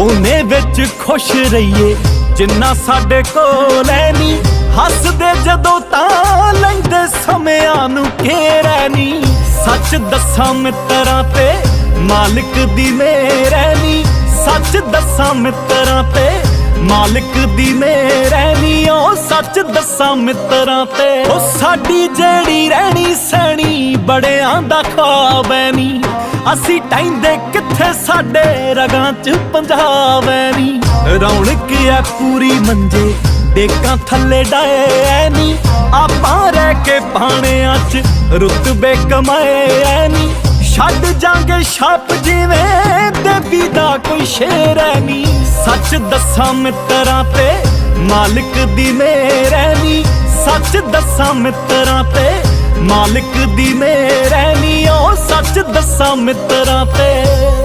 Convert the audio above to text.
ਉਹਨੇ ਵਿੱਚ ਖੁਸ਼ ਰਹੀਏ, ਜਿੰਨਾ ਸਾਡੇ ਕੋਲ ਐ ਨਹੀਂ ਹੱਸਦੇ ਜਦੋਂ ਤਾਂ ਲੈਂਦੇ ਸਮਿਆਂ ਨੂੰ ਘੇਰੈ ਨਹੀਂ ਸੱਚ ਦੱਸਾਂ ਮਿੱਤਰਾਂ ਤੇ ਮਾਲਕ ਦੀ ਮਿਹਰ ਨਹੀਂ ਸੱਚ ਦੱਸਾਂ ਮਿੱਤਰਾਂ ਤੇ ਮਾਲਕ ਦੀ ਮਿਹਰ ਨਹੀਂ ਸੱਚ ਦੱਸਾਂ ਮਿੱਤਰਾਂ ਤੇ, ਉਹ ਸਾਡੀ ਜਿਹੜੀ ਰਹਿਣੀ ਸਹਿਣੀ ਬੜਿਆਂ ਦਾ ਖਾਬ ਐ ਅਸੀਂ ਟੈਂਦੇ ਕਿੱਥੇ ਸਾਡੇ ਰਗਾਂ 'ਚ ਪੰਜਾਬ ਐ ਨਹੀਂ ਰੌਣਕ ਐ ਪੂਰੀ ਮੰਜੇ, ਡੇਕਾਂ ਥੱਲੇ ਡਾਏ ਐ ਆਪਾਂ ਰਹਿ ਕੇ ਪਾਣਿਆਂ 'ਚ ਰੁਤਬੇ ਕਮਾਏ ਐ ਛੱਡ ਜਾਂਗੇ ਛਾਪ ਜਿਵੇਂ ਦੇਵੀ ਦਾ ਕੋਈ ਸ਼ੇਰ ਐ ਸੱਚ ਦੱਸਾਂ ਮਿੱਤਰਾਂ ਤੇ ਮਾਲਕ ਦੀ ਮਿਹਰ ਐ ਨਹੀਂ ਸੱਚ ਦੱਸਾਂ ਮਿੱਤਰਾਂ ਤੇ ਮਾਲਕ ਦੀ ਮਿਹਰ ਐ ਨਹੀਂ ਉਹ ਸੱਚ ਦੱਸਾਂ ਮਿੱਤਰਾਂ ਤੇ।